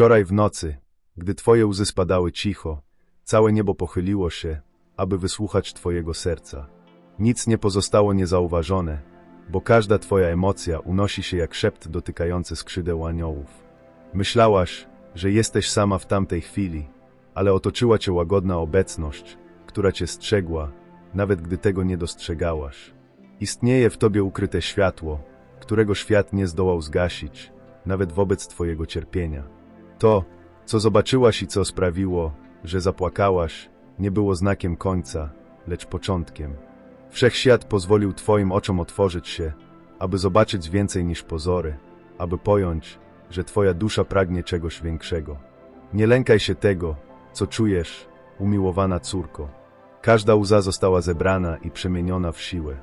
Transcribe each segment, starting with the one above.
Wczoraj w nocy, gdy twoje łzy spadały cicho, całe niebo pochyliło się, aby wysłuchać twojego serca. Nic nie pozostało niezauważone, bo każda twoja emocja unosi się jak szept dotykający skrzydeł aniołów. Myślałaś, że jesteś sama w tamtej chwili, ale otoczyła cię łagodna obecność, która cię strzegła, nawet gdy tego nie dostrzegałaś. Istnieje w tobie ukryte światło, którego świat nie zdołał zgasić, nawet wobec twojego cierpienia. To, co zobaczyłaś i co sprawiło, że zapłakałaś, nie było znakiem końca, lecz początkiem. Wszechświat pozwolił twoim oczom otworzyć się, aby zobaczyć więcej niż pozory, aby pojąć, że twoja dusza pragnie czegoś większego. Nie lękaj się tego, co czujesz, umiłowana córko. Każda łza została zebrana i przemieniona w siłę.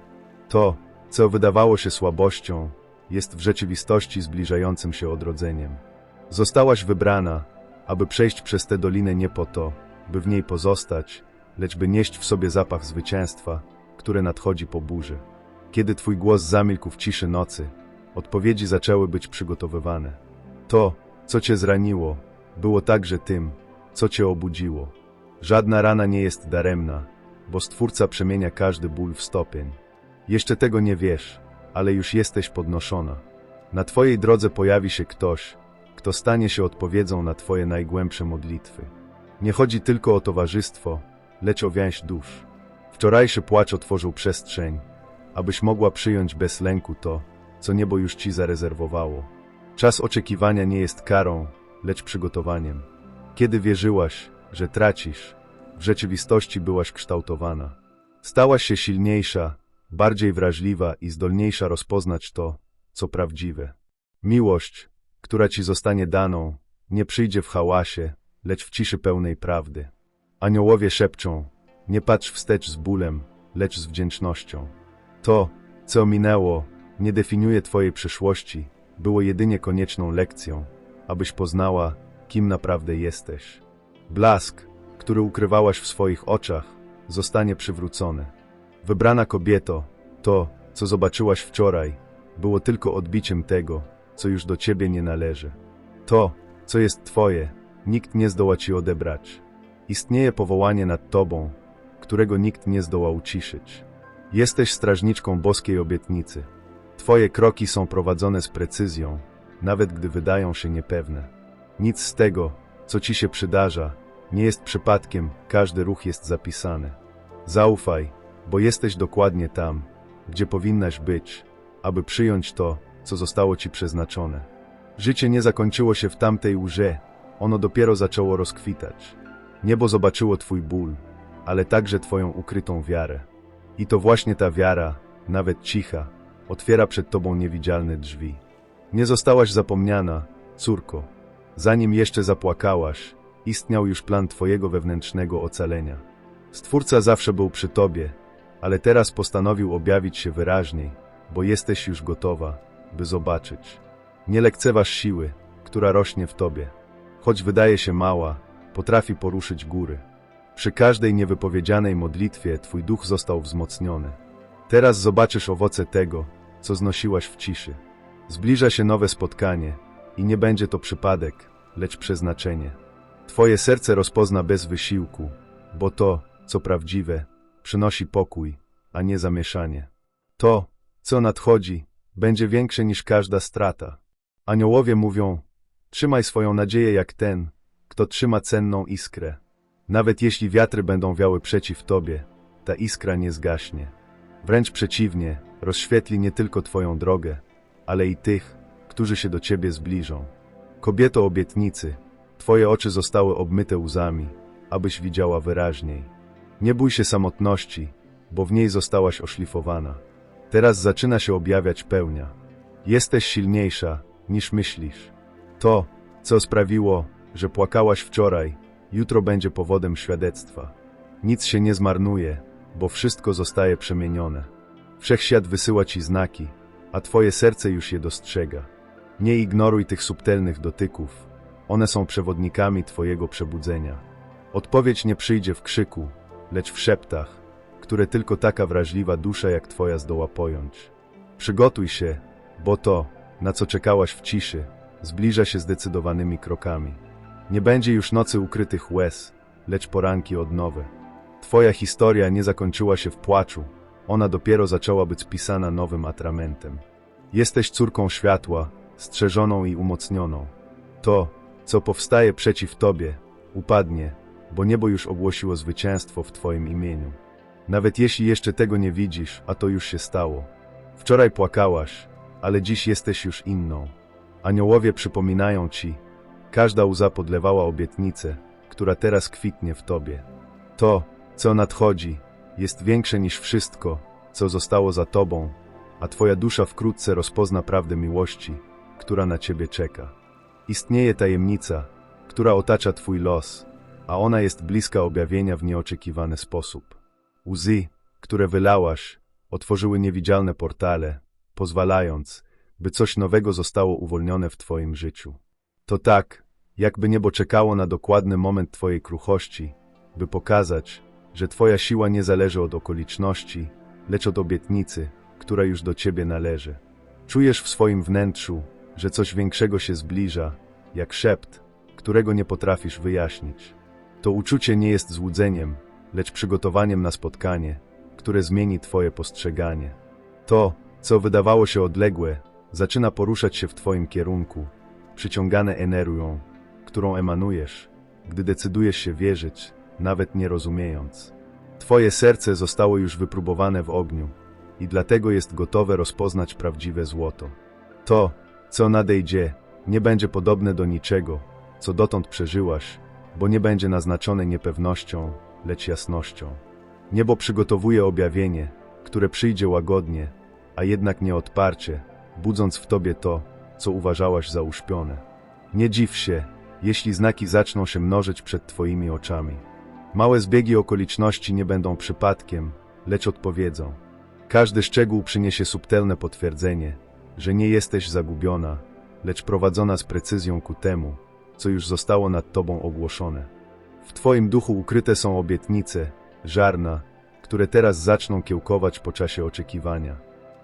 To, co wydawało się słabością, jest w rzeczywistości zbliżającym się odrodzeniem. Zostałaś wybrana, aby przejść przez tę dolinę nie po to, by w niej pozostać, lecz by nieść w sobie zapach zwycięstwa, które nadchodzi po burzy. Kiedy twój głos zamilkł w ciszy nocy, odpowiedzi zaczęły być przygotowywane. To, co cię zraniło, było także tym, co cię obudziło. Żadna rana nie jest daremna, bo Stwórca przemienia każdy ból w stopień. Jeszcze tego nie wiesz, ale już jesteś podnoszona. Na twojej drodze pojawi się ktoś, kto stanie się odpowiedzią na twoje najgłębsze modlitwy. Nie chodzi tylko o towarzystwo, lecz o więź dusz. Wczorajszy płacz otworzył przestrzeń, abyś mogła przyjąć bez lęku to, co niebo już ci zarezerwowało. Czas oczekiwania nie jest karą, lecz przygotowaniem. Kiedy wierzyłaś, że tracisz, w rzeczywistości byłaś kształtowana. Stałaś się silniejsza, bardziej wrażliwa i zdolniejsza rozpoznać to, co prawdziwe. Miłość, która ci zostanie daną, nie przyjdzie w hałasie, lecz w ciszy pełnej prawdy. Aniołowie szepczą, nie patrz wstecz z bólem, lecz z wdzięcznością. To, co minęło, nie definiuje twojej przyszłości, było jedynie konieczną lekcją, abyś poznała, kim naprawdę jesteś. Blask, który ukrywałaś w swoich oczach, zostanie przywrócony. Wybrana kobieto, to, co zobaczyłaś wczoraj, było tylko odbiciem tego, co już do ciebie nie należy. To, co jest twoje, nikt nie zdoła ci odebrać. Istnieje powołanie nad tobą, którego nikt nie zdoła uciszyć. Jesteś strażniczką boskiej obietnicy. Twoje kroki są prowadzone z precyzją, nawet gdy wydają się niepewne. Nic z tego, co ci się przydarza, nie jest przypadkiem, każdy ruch jest zapisany. Zaufaj, bo jesteś dokładnie tam, gdzie powinnaś być, aby przyjąć to, co zostało ci przeznaczone. Życie nie zakończyło się w tamtej łże, ono dopiero zaczęło rozkwitać. Niebo zobaczyło twój ból, ale także twoją ukrytą wiarę. I to właśnie ta wiara, nawet cicha, otwiera przed tobą niewidzialne drzwi. Nie zostałaś zapomniana, córko. Zanim jeszcze zapłakałaś, istniał już plan twojego wewnętrznego ocalenia. Stwórca zawsze był przy tobie, ale teraz postanowił objawić się wyraźniej, bo jesteś już gotowa, by zobaczyć. Nie lekceważ siły, która rośnie w tobie. Choć wydaje się mała, potrafi poruszyć góry. Przy każdej niewypowiedzianej modlitwie twój duch został wzmocniony. Teraz zobaczysz owoce tego, co znosiłaś w ciszy. Zbliża się nowe spotkanie i nie będzie to przypadek, lecz przeznaczenie. Twoje serce rozpozna bez wysiłku, bo to, co prawdziwe, przynosi pokój, a nie zamieszanie. To, co nadchodzi, będzie większe niż każda strata. Aniołowie mówią, trzymaj swoją nadzieję jak ten, kto trzyma cenną iskrę. Nawet jeśli wiatry będą wiały przeciw tobie, ta iskra nie zgaśnie. Wręcz przeciwnie, rozświetli nie tylko twoją drogę, ale i tych, którzy się do ciebie zbliżą. Kobieto obietnicy, twoje oczy zostały obmyte łzami, abyś widziała wyraźniej. Nie bój się samotności, bo w niej zostałaś oszlifowana. Teraz zaczyna się objawiać pełnia. Jesteś silniejsza, niż myślisz. To, co sprawiło, że płakałaś wczoraj, jutro będzie powodem świadectwa. Nic się nie zmarnuje, bo wszystko zostaje przemienione. Wszechświat wysyła ci znaki, a twoje serce już je dostrzega. Nie ignoruj tych subtelnych dotyków. One są przewodnikami twojego przebudzenia. Odpowiedź nie przyjdzie w krzyku, lecz w szeptach, które tylko taka wrażliwa dusza jak twoja zdoła pojąć. Przygotuj się, bo to, na co czekałaś w ciszy, zbliża się zdecydowanymi krokami. Nie będzie już nocy ukrytych łez, lecz poranki odnowy. Twoja historia nie zakończyła się w płaczu, ona dopiero zaczęła być pisana nowym atramentem. Jesteś córką światła, strzeżoną i umocnioną. To, co powstaje przeciw tobie, upadnie, bo niebo już ogłosiło zwycięstwo w twoim imieniu. Nawet jeśli jeszcze tego nie widzisz, a to już się stało. Wczoraj płakałaś, ale dziś jesteś już inną. Aniołowie przypominają ci, każda łza podlewała obietnicę, która teraz kwitnie w tobie. To, co nadchodzi, jest większe niż wszystko, co zostało za tobą, a twoja dusza wkrótce rozpozna prawdę miłości, która na ciebie czeka. Istnieje tajemnica, która otacza twój los, a ona jest bliska objawienia w nieoczekiwany sposób. Łzy, które wylałaś, otworzyły niewidzialne portale, pozwalając, by coś nowego zostało uwolnione w twoim życiu. To tak, jakby niebo czekało na dokładny moment twojej kruchości, by pokazać, że twoja siła nie zależy od okoliczności, lecz od obietnicy, która już do ciebie należy. Czujesz w swoim wnętrzu, że coś większego się zbliża, jak szept, którego nie potrafisz wyjaśnić. To uczucie nie jest złudzeniem, lecz przygotowaniem na spotkanie, które zmieni twoje postrzeganie. To, co wydawało się odległe, zaczyna poruszać się w twoim kierunku, przyciągane energią, którą emanujesz, gdy decydujesz się wierzyć, nawet nie rozumiejąc. Twoje serce zostało już wypróbowane w ogniu i dlatego jest gotowe rozpoznać prawdziwe złoto. To, co nadejdzie, nie będzie podobne do niczego, co dotąd przeżyłaś, bo nie będzie naznaczone niepewnością, lecz jasnością. Niebo przygotowuje objawienie, które przyjdzie łagodnie, a jednak nieodparcie, budząc w tobie to, co uważałaś za uśpione. Nie dziw się, jeśli znaki zaczną się mnożyć przed twoimi oczami. Małe zbiegi okoliczności nie będą przypadkiem, lecz odpowiedzą. Każdy szczegół przyniesie subtelne potwierdzenie, że nie jesteś zagubiona, lecz prowadzona z precyzją ku temu, co już zostało nad tobą ogłoszone. W twoim duchu ukryte są obietnice, żarna, które teraz zaczną kiełkować po czasie oczekiwania.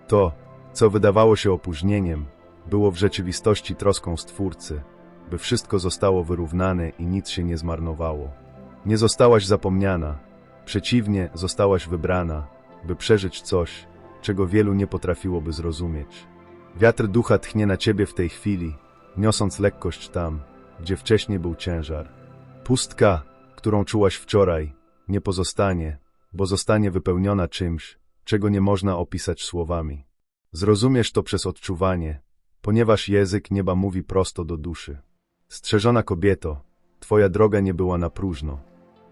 To, co wydawało się opóźnieniem, było w rzeczywistości troską Stwórcy, by wszystko zostało wyrównane i nic się nie zmarnowało. Nie zostałaś zapomniana, przeciwnie, zostałaś wybrana, by przeżyć coś, czego wielu nie potrafiłoby zrozumieć. Wiatr ducha tchnie na ciebie w tej chwili, niosąc lekkość tam, gdzie wcześniej był ciężar. Pustka, którą czułaś wczoraj, nie pozostanie, bo zostanie wypełniona czymś, czego nie można opisać słowami. Zrozumiesz to przez odczuwanie, ponieważ język nieba mówi prosto do duszy. Strzeżona kobieto, twoja droga nie była na próżno.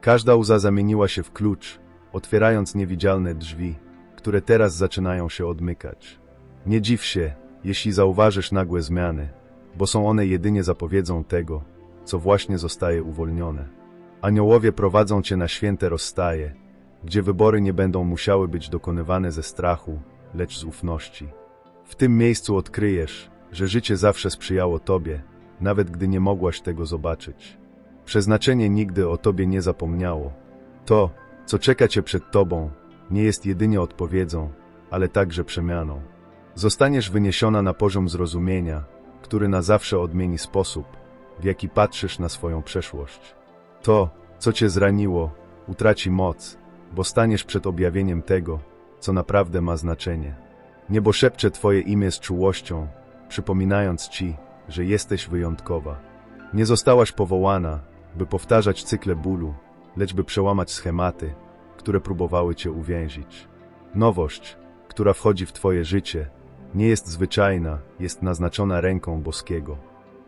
Każda łza zamieniła się w klucz, otwierając niewidzialne drzwi, które teraz zaczynają się odmykać. Nie dziw się, jeśli zauważysz nagłe zmiany, bo są one jedynie zapowiedzą tego, co właśnie zostaje uwolnione. Aniołowie prowadzą cię na święte rozstaje, gdzie wybory nie będą musiały być dokonywane ze strachu, lecz z ufności. W tym miejscu odkryjesz, że życie zawsze sprzyjało tobie, nawet gdy nie mogłaś tego zobaczyć. Przeznaczenie nigdy o tobie nie zapomniało. To, co czeka cię przed tobą, nie jest jedynie odpowiedzią, ale także przemianą. Zostaniesz wyniesiona na poziom zrozumienia, który na zawsze odmieni sposób, w jaki patrzysz na swoją przeszłość. To, co cię zraniło, utraci moc, bo staniesz przed objawieniem tego, co naprawdę ma znaczenie. Niebo szepcze Twoje imię z czułością, przypominając Ci, że jesteś wyjątkowa. Nie zostałaś powołana, by powtarzać cykle bólu, lecz by przełamać schematy, które próbowały Cię uwięzić. Nowość, która wchodzi w Twoje życie, nie jest zwyczajna, jest naznaczona ręką boskiego.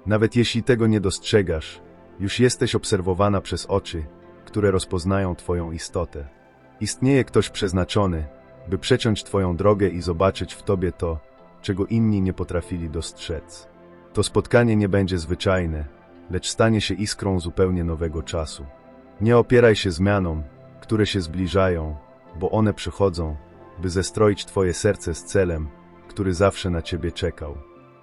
Nawet jeśli tego nie dostrzegasz, już jesteś obserwowana przez oczy, które rozpoznają Twoją istotę. Istnieje ktoś przeznaczony, by przeciąć Twoją drogę i zobaczyć w Tobie to, czego inni nie potrafili dostrzec. To spotkanie nie będzie zwyczajne, lecz stanie się iskrą zupełnie nowego czasu. Nie opieraj się zmianom, które się zbliżają, bo one przychodzą, by zestroić Twoje serce z celem, który zawsze na Ciebie czekał.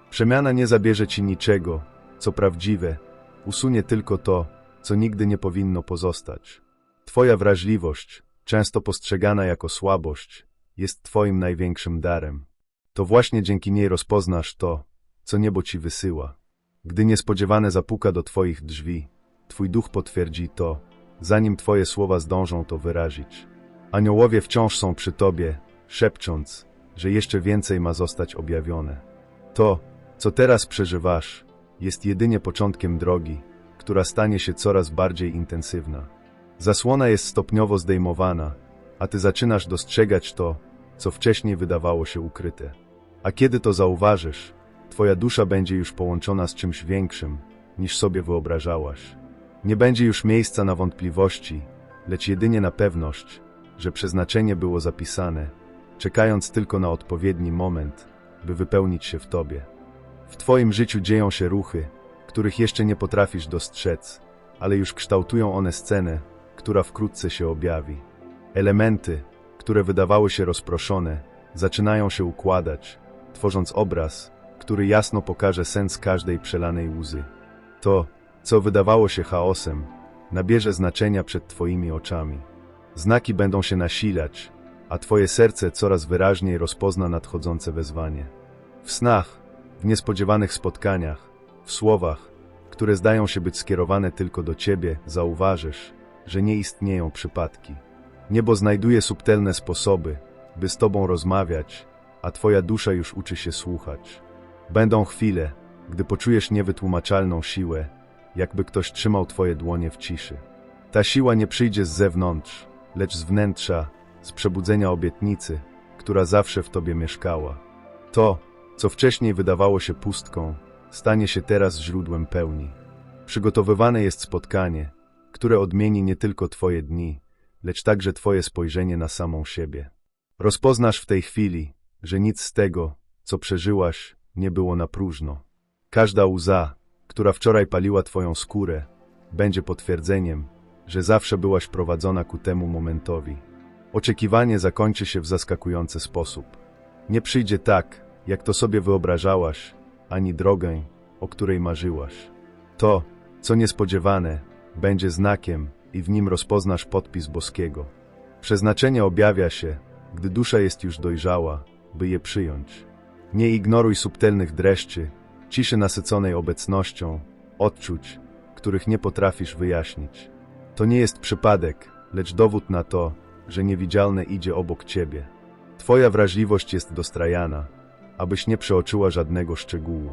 Przemiana nie zabierze Ci niczego, co prawdziwe, usunie tylko to, co nigdy nie powinno pozostać. Twoja wrażliwość, często postrzegana jako słabość, jest Twoim największym darem. To właśnie dzięki niej rozpoznasz to, co niebo Ci wysyła. Gdy niespodziewane zapuka do Twoich drzwi, Twój duch potwierdzi to, zanim Twoje słowa zdążą to wyrazić. Aniołowie wciąż są przy Tobie, szepcząc, że jeszcze więcej ma zostać objawione. To, co teraz przeżywasz, jest jedynie początkiem drogi, która stanie się coraz bardziej intensywna. Zasłona jest stopniowo zdejmowana, a Ty zaczynasz dostrzegać to, co wcześniej wydawało się ukryte. A kiedy to zauważysz, Twoja dusza będzie już połączona z czymś większym, niż sobie wyobrażałaś. Nie będzie już miejsca na wątpliwości, lecz jedynie na pewność, że przeznaczenie było zapisane, czekając tylko na odpowiedni moment, by wypełnić się w Tobie. W Twoim życiu dzieją się ruchy, których jeszcze nie potrafisz dostrzec, ale już kształtują one scenę, która wkrótce się objawi. Elementy, które wydawały się rozproszone, zaczynają się układać, tworząc obraz, który jasno pokaże sens każdej przelanej łzy. To, co wydawało się chaosem, nabierze znaczenia przed Twoimi oczami. Znaki będą się nasilać, a Twoje serce coraz wyraźniej rozpozna nadchodzące wezwanie. W snach, w niespodziewanych spotkaniach, w słowach, które zdają się być skierowane tylko do Ciebie, zauważysz, że nie istnieją przypadki. Niebo znajduje subtelne sposoby, by z Tobą rozmawiać, a Twoja dusza już uczy się słuchać. Będą chwile, gdy poczujesz niewytłumaczalną siłę, jakby ktoś trzymał Twoje dłonie w ciszy. Ta siła nie przyjdzie z zewnątrz, lecz z wnętrza, z przebudzenia obietnicy, która zawsze w Tobie mieszkała. To, co wcześniej wydawało się pustką, stanie się teraz źródłem pełni. Przygotowywane jest spotkanie, które odmieni nie tylko Twoje dni, lecz także Twoje spojrzenie na samą siebie. Rozpoznasz w tej chwili, że nic z tego, co przeżyłaś, nie było na próżno. Każda łza, która wczoraj paliła Twoją skórę, będzie potwierdzeniem, że zawsze byłaś prowadzona ku temu momentowi. Oczekiwanie zakończy się w zaskakujący sposób. Nie przyjdzie tak, jak to sobie wyobrażałaś, ani drogę, o której marzyłaś. To, co niespodziewane, będzie znakiem i w nim rozpoznasz podpis boskiego. Przeznaczenie objawia się, gdy dusza jest już dojrzała, by je przyjąć. Nie ignoruj subtelnych dreszczy, ciszy nasyconej obecnością, odczuć, których nie potrafisz wyjaśnić. To nie jest przypadek, lecz dowód na to, że niewidzialne idzie obok ciebie. Twoja wrażliwość jest dostrajana, abyś nie przeoczyła żadnego szczegółu.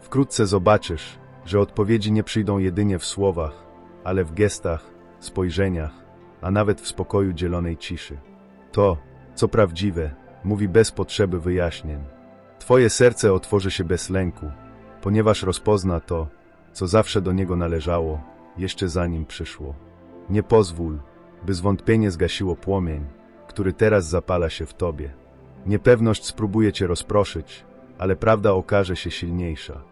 Wkrótce zobaczysz, że odpowiedzi nie przyjdą jedynie w słowach, ale w gestach, spojrzeniach, a nawet w spokoju dzielonej ciszy. To, co prawdziwe, mówi bez potrzeby wyjaśnień. Twoje serce otworzy się bez lęku, ponieważ rozpozna to, co zawsze do niego należało, jeszcze zanim przyszło. Nie pozwól, by zwątpienie zgasiło płomień, który teraz zapala się w tobie. Niepewność spróbuje cię rozproszyć, ale prawda okaże się silniejsza.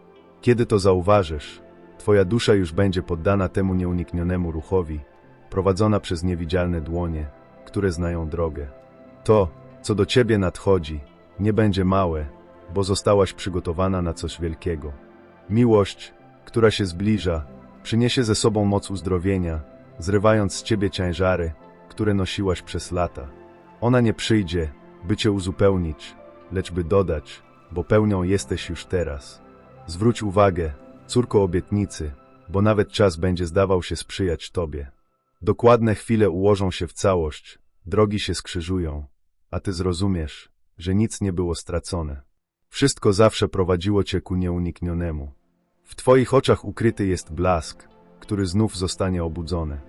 Kiedy to zauważysz, twoja dusza już będzie poddana temu nieuniknionemu ruchowi, prowadzona przez niewidzialne dłonie, które znają drogę. To, co do ciebie nadchodzi, nie będzie małe, bo zostałaś przygotowana na coś wielkiego. Miłość, która się zbliża, przyniesie ze sobą moc uzdrowienia, zrywając z ciebie ciężary, które nosiłaś przez lata. Ona nie przyjdzie, by cię uzupełnić, lecz by dodać, bo pełnią jesteś już teraz. Zwróć uwagę, córko obietnicy, bo nawet czas będzie zdawał się sprzyjać tobie. Dokładne chwile ułożą się w całość, drogi się skrzyżują, a ty zrozumiesz, że nic nie było stracone. Wszystko zawsze prowadziło cię ku nieuniknionemu. W twoich oczach ukryty jest blask, który znów zostanie obudzony.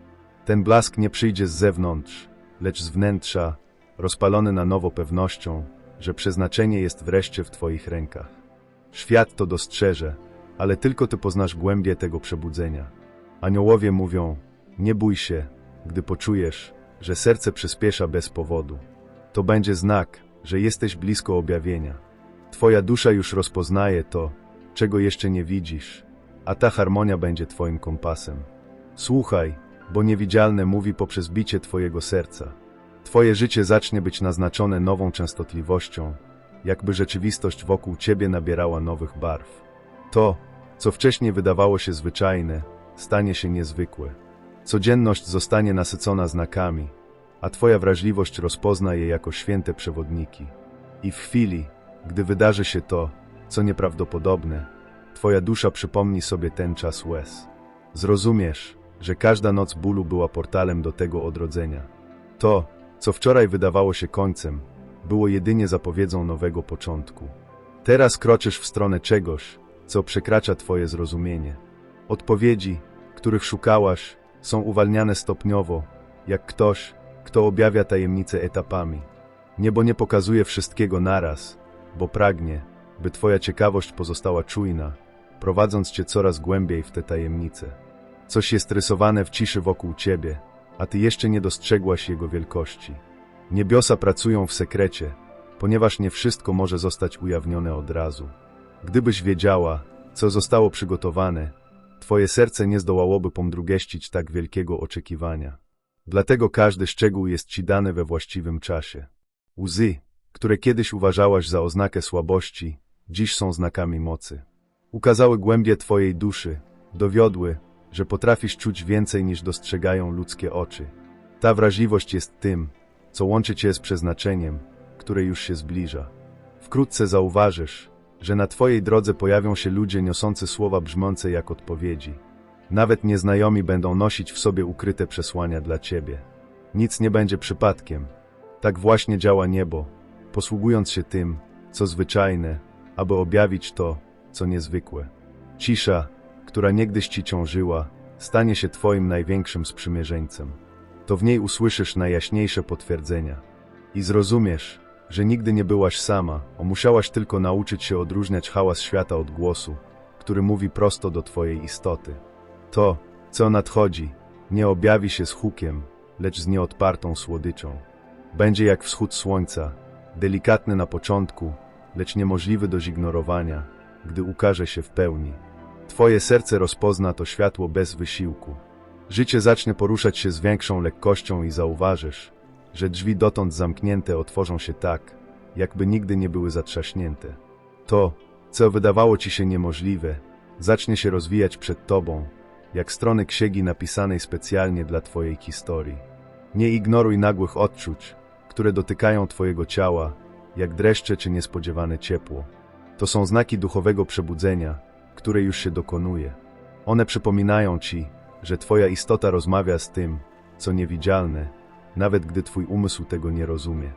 Ten blask nie przyjdzie z zewnątrz, lecz z wnętrza, rozpalony na nowo pewnością, że przeznaczenie jest wreszcie w twoich rękach. Świat to dostrzeże, ale tylko ty poznasz głębie tego przebudzenia. Aniołowie mówią, nie bój się, gdy poczujesz, że serce przyspiesza bez powodu. To będzie znak, że jesteś blisko objawienia. Twoja dusza już rozpoznaje to, czego jeszcze nie widzisz, a ta harmonia będzie Twoim kompasem. Słuchaj, bo niewidzialne mówi poprzez bicie Twojego serca. Twoje życie zacznie być naznaczone nową częstotliwością, jakby rzeczywistość wokół Ciebie nabierała nowych barw. To, co wcześniej wydawało się zwyczajne, stanie się niezwykłe. Codzienność zostanie nasycona znakami, a Twoja wrażliwość rozpozna je jako święte przewodniki. I w chwili, gdy wydarzy się to, co nieprawdopodobne, Twoja dusza przypomni sobie ten czas łez. Zrozumiesz, że każda noc bólu była portalem do tego odrodzenia. To, co wczoraj wydawało się końcem, było jedynie zapowiedzią nowego początku. Teraz kroczysz w stronę czegoś, co przekracza Twoje zrozumienie. Odpowiedzi, których szukałaś, są uwalniane stopniowo, jak ktoś, kto objawia tajemnice etapami. Niebo nie pokazuje wszystkiego naraz, bo pragnie, by Twoja ciekawość pozostała czujna, prowadząc Cię coraz głębiej w te tajemnice. Coś jest rysowane w ciszy wokół Ciebie, a Ty jeszcze nie dostrzegłaś jego wielkości. Niebiosa pracują w sekrecie, ponieważ nie wszystko może zostać ujawnione od razu. Gdybyś wiedziała, co zostało przygotowane, Twoje serce nie zdołałoby pomdrugeścić tak wielkiego oczekiwania. Dlatego każdy szczegół jest Ci dany we właściwym czasie. Łzy, które kiedyś uważałaś za oznakę słabości, dziś są znakami mocy. Ukazały głębie Twojej duszy, dowiodły, że potrafisz czuć więcej niż dostrzegają ludzkie oczy. Ta wrażliwość jest tym, co łączy Cię z przeznaczeniem, które już się zbliża. Wkrótce zauważysz, że na Twojej drodze pojawią się ludzie niosący słowa brzmiące jak odpowiedzi. Nawet nieznajomi będą nosić w sobie ukryte przesłania dla Ciebie. Nic nie będzie przypadkiem. Tak właśnie działa niebo, posługując się tym, co zwyczajne, aby objawić to, co niezwykłe. Cisza, która niegdyś Ci ciążyła, stanie się Twoim największym sprzymierzeńcem. To w niej usłyszysz najjaśniejsze potwierdzenia. I zrozumiesz, że nigdy nie byłaś sama, a musiałaś tylko nauczyć się odróżniać hałas świata od głosu, który mówi prosto do Twojej istoty. To, co nadchodzi, nie objawi się z hukiem, lecz z nieodpartą słodyczą. Będzie jak wschód słońca, delikatny na początku, lecz niemożliwy do zignorowania, gdy ukaże się w pełni. Twoje serce rozpozna to światło bez wysiłku. Życie zacznie poruszać się z większą lekkością i zauważysz, że drzwi dotąd zamknięte otworzą się tak, jakby nigdy nie były zatrzaśnięte. To, co wydawało ci się niemożliwe, zacznie się rozwijać przed tobą, jak strony księgi napisanej specjalnie dla twojej historii. Nie ignoruj nagłych odczuć, które dotykają twojego ciała, jak dreszcze czy niespodziewane ciepło. To są znaki duchowego przebudzenia, które już się dokonuje. One przypominają ci, że twoja istota rozmawia z tym, co niewidzialne, nawet gdy twój umysł tego nie rozumie.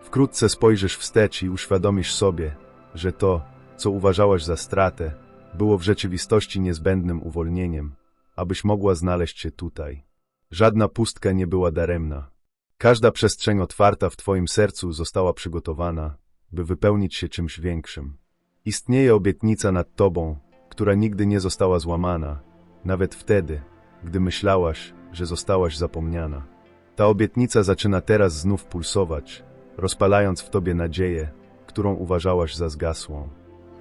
Wkrótce spojrzysz wstecz i uświadomisz sobie, że to, co uważałaś za stratę, było w rzeczywistości niezbędnym uwolnieniem, abyś mogła znaleźć się tutaj. Żadna pustka nie była daremna. Każda przestrzeń otwarta w Twoim sercu została przygotowana, by wypełnić się czymś większym. Istnieje obietnica nad Tobą, która nigdy nie została złamana, nawet wtedy, gdy myślałaś, że zostałaś zapomniana. Ta obietnica zaczyna teraz znów pulsować, rozpalając w Tobie nadzieję, którą uważałaś za zgasłą.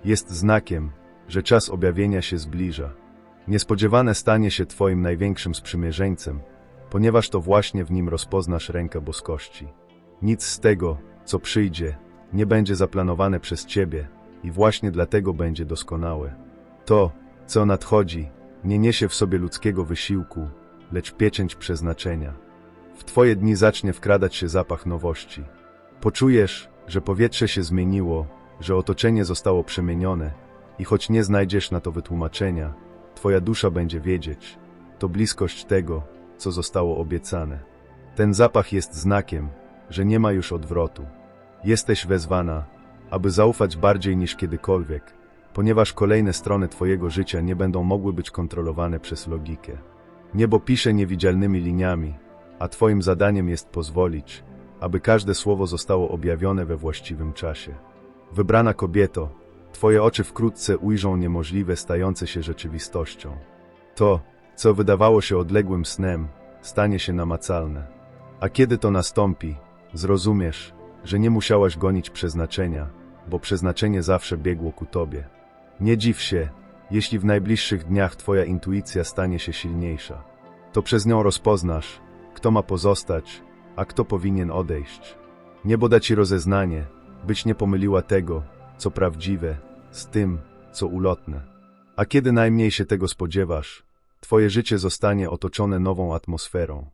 Jest znakiem, że czas objawienia się zbliża. Niespodziewane stanie się Twoim największym sprzymierzeńcem, ponieważ to właśnie w nim rozpoznasz rękę boskości. Nic z tego, co przyjdzie, nie będzie zaplanowane przez Ciebie i właśnie dlatego będzie doskonałe. To, co nadchodzi, nie niesie w sobie ludzkiego wysiłku, lecz pieczęć przeznaczenia. W Twoje dni zacznie wkradać się zapach nowości. Poczujesz, że powietrze się zmieniło, że otoczenie zostało przemienione i choć nie znajdziesz na to wytłumaczenia, Twoja dusza będzie wiedzieć, to bliskość tego, co zostało obiecane. Ten zapach jest znakiem, że nie ma już odwrotu. Jesteś wezwana, aby zaufać bardziej niż kiedykolwiek, ponieważ kolejne strony Twojego życia nie będą mogły być kontrolowane przez logikę. Niebo pisze niewidzialnymi liniami, a Twoim zadaniem jest pozwolić, aby każde słowo zostało objawione we właściwym czasie. Wybrana kobieto, Twoje oczy wkrótce ujrzą niemożliwe stające się rzeczywistością. To, co wydawało się odległym snem, stanie się namacalne. A kiedy to nastąpi, zrozumiesz, że nie musiałaś gonić przeznaczenia, bo przeznaczenie zawsze biegło ku Tobie. Nie dziw się, jeśli w najbliższych dniach Twoja intuicja stanie się silniejsza. To przez nią rozpoznasz, kto ma pozostać, a kto powinien odejść. Niebo da Ci rozeznanie, byś nie pomyliła tego, co prawdziwe, z tym, co ulotne. A kiedy najmniej się tego spodziewasz, Twoje życie zostanie otoczone nową atmosferą.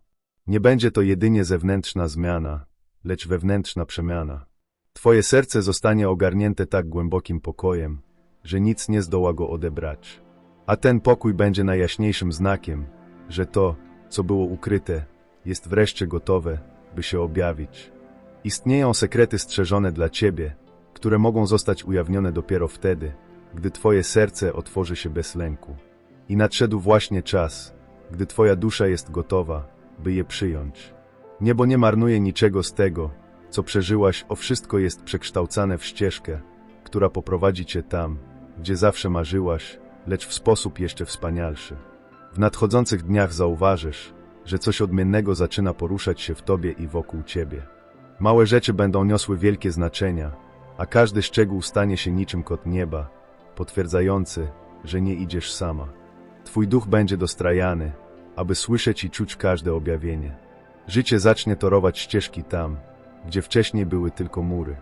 Nie będzie to jedynie zewnętrzna zmiana, lecz wewnętrzna przemiana. Twoje serce zostanie ogarnięte tak głębokim pokojem, że nic nie zdoła go odebrać. A ten pokój będzie najjaśniejszym znakiem, że to, co było ukryte, jest wreszcie gotowe, by się objawić. Istnieją sekrety strzeżone dla ciebie, które mogą zostać ujawnione dopiero wtedy, gdy twoje serce otworzy się bez lęku. I nadszedł właśnie czas, gdy twoja dusza jest gotowa, by je przyjąć. Niebo nie marnuje niczego z tego, co przeżyłaś, o wszystko jest przekształcane w ścieżkę, która poprowadzi cię tam, gdzie zawsze marzyłaś, lecz w sposób jeszcze wspanialszy. W nadchodzących dniach zauważysz, że coś odmiennego zaczyna poruszać się w tobie i wokół ciebie. Małe rzeczy będą niosły wielkie znaczenia, a każdy szczegół stanie się niczym kot nieba, potwierdzający, że nie idziesz sama. Twój duch będzie dostrajany, aby słyszeć i czuć każde objawienie. Życie zacznie torować ścieżki tam, gdzie wcześniej były tylko mury.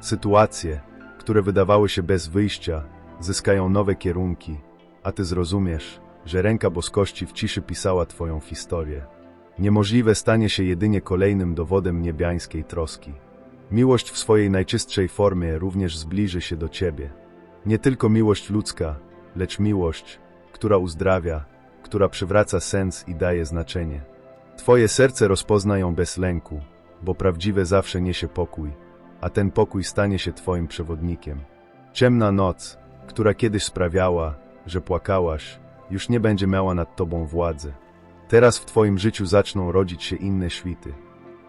Sytuacje, które wydawały się bez wyjścia, zyskają nowe kierunki, a ty zrozumiesz, że ręka boskości w ciszy pisała twoją historię. Niemożliwe stanie się jedynie kolejnym dowodem niebiańskiej troski. Miłość w swojej najczystszej formie również zbliży się do ciebie. Nie tylko miłość ludzka, lecz miłość, która uzdrawia, która przywraca sens i daje znaczenie. Twoje serce rozpozna ją bez lęku, bo prawdziwe zawsze niesie pokój, a ten pokój stanie się Twoim przewodnikiem. Ciemna noc, która kiedyś sprawiała, że płakałaś, już nie będzie miała nad Tobą władzy. Teraz w Twoim życiu zaczną rodzić się inne świty.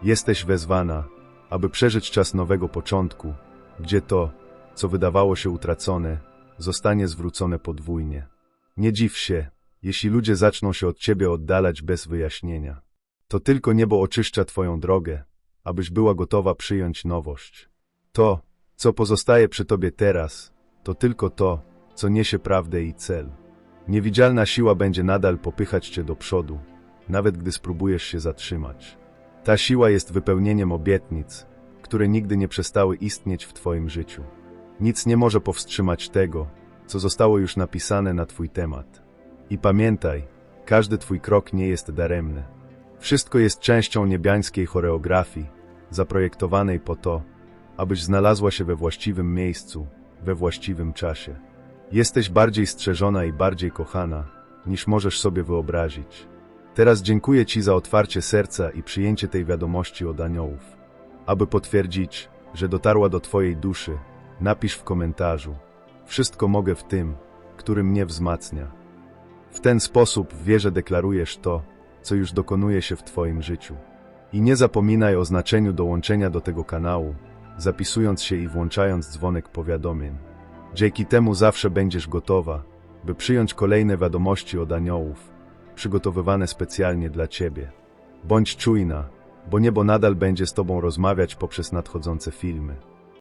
Jesteś wezwana, aby przeżyć czas nowego początku, gdzie to, co wydawało się utracone, zostanie zwrócone podwójnie. Nie dziw się, jeśli ludzie zaczną się od Ciebie oddalać bez wyjaśnienia. To tylko niebo oczyszcza Twoją drogę, abyś była gotowa przyjąć nowość. To, co pozostaje przy Tobie teraz, to tylko to, co niesie prawdę i cel. Niewidzialna siła będzie nadal popychać Cię do przodu, nawet gdy spróbujesz się zatrzymać. Ta siła jest wypełnieniem obietnic, które nigdy nie przestały istnieć w Twoim życiu. Nic nie może powstrzymać tego, co zostało już napisane na Twój temat. I pamiętaj, każdy Twój krok nie jest daremny. Wszystko jest częścią niebiańskiej choreografii, zaprojektowanej po to, abyś znalazła się we właściwym miejscu, we właściwym czasie. Jesteś bardziej strzeżona i bardziej kochana, niż możesz sobie wyobrazić. Teraz dziękuję Ci za otwarcie serca i przyjęcie tej wiadomości od aniołów. Aby potwierdzić, że dotarła do Twojej duszy, napisz w komentarzu: Wszystko mogę w tym, który mnie wzmacnia. W ten sposób w wierze deklarujesz to, co już dokonuje się w Twoim życiu. I nie zapominaj o znaczeniu dołączenia do tego kanału, zapisując się i włączając dzwonek powiadomień. Dzięki temu zawsze będziesz gotowa, by przyjąć kolejne wiadomości od aniołów, przygotowywane specjalnie dla Ciebie. Bądź czujna, bo niebo nadal będzie z Tobą rozmawiać poprzez nadchodzące filmy.